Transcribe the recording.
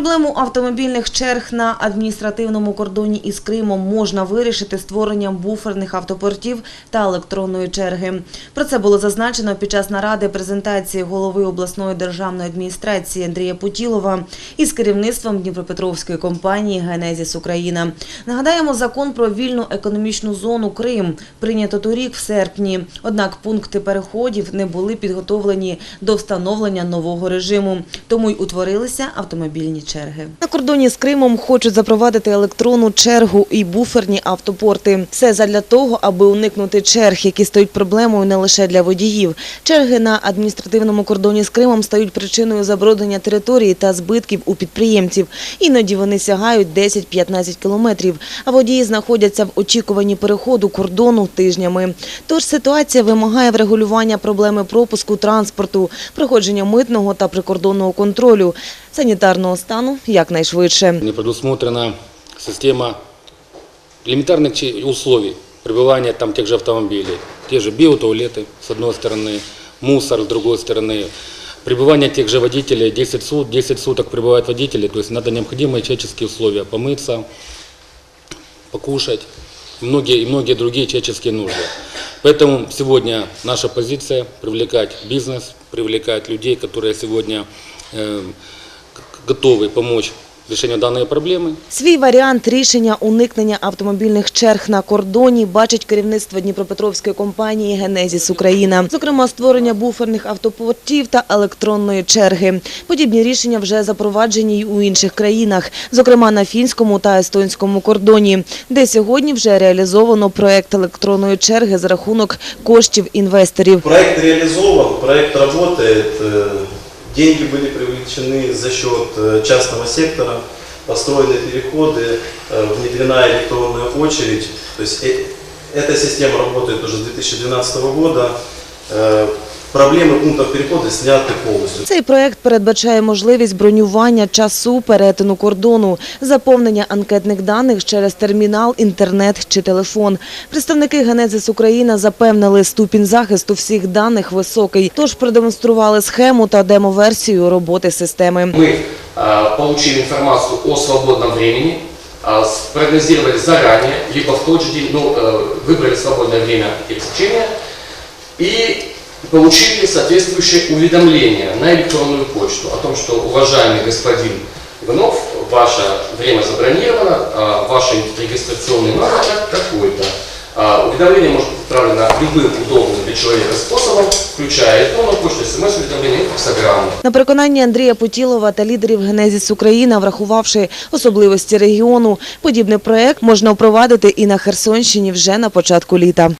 Проблему автомобільних черг на адміністративному кордоні із Кримом можна вирішити створенням буферних автопортів та електронної черги. Про це було зазначено під час наради презентації голови обласної державної адміністрації Андрія Путілова із керівництвом Дніпропетровської компанії «Генезіс Україна». Нагадаємо, закон про вільну економічну зону Крим прийнято торік в серпні. Однак пункти переходів не були підготовлені до встановлення нового режиму, тому й утворилися автомобільні черги. На кордоні з Кримом хочуть запровадити електронну чергу і буферні автопорти. Все задля того, аби уникнути черг, які стають проблемою не лише для водіїв. Черги на адміністративному кордоні з Кримом стають причиною забруднення території та збитків у підприємців. Іноді вони сягають 10-15 кілометрів, а водії знаходяться в очікуванні переходу кордону тижнями. Тож ситуація вимагає врегулювання проблеми пропуску транспорту, проходження митного та прикордонного контролю, санітарного стану якнайшвидше. Не предусмотрена система элементарных че- условий пребывания там тех же автомобилей. Те же биотуалеты, с одной стороны, мусор, с другой стороны. Пребывание тех же водителей, 10 суток, 10 суток пребывают водители, то есть надо необходимые человеческие условия, помыться, покушать, и многие, и многие другие человеческие нужды. Поэтому сегодня наша позиция – привлекать бизнес, привлекать людей, которые сегодня э, к- готовы помочь решению данной проблемы. Свій варіант рішення уникнення автомобільних черг на кордоні бачить керівництво Дніпропетровської компанії «Генезіс Україна». Зокрема, створення буферних автопортів та електронної черги. Подібні рішення вже запроваджені й у інших країнах, зокрема на фінському та естонському кордоні, де сьогодні вже реалізовано проект електронної черги за рахунок коштів інвесторів. Проект реализован, проект работает, э, Деньги были привлечены за счет э, частного сектора, построены переходы, э, внедрена электронная очередь. То есть э, эта система работает уже с 2012 года. Э, Проблемы пунктов перехода сняты полностью. Цей проект передбачає можливість бронювання часу перетину кордону, заповнення анкетних даних через термінал, інтернет чи телефон. Представники Генезис Україна запевнили, ступінь захисту всіх даних високий, тож продемонстрували схему та демо-версію роботи системи. Мы а, получили информацию о свободном времени, а, спрогнозировали заранее, либо в тот же день, ну, э, выбрали свободное время пересечения и получили соответствующее уведомление на электронную почту о том, что, уважаемый господин Иванов, ваше время забронировано, а, ваш регистрационный номер такой-то. А, Уведомление может быть отправлено любым удобным для человека способом, включая электронную почту, смс-уведомление и факсограмму. На переконання Андрія Путілова та лідерів Генезіс Україна, врахувавши особливості регіону, подібний проект можна впровадити і на Херсонщині вже на початку літа.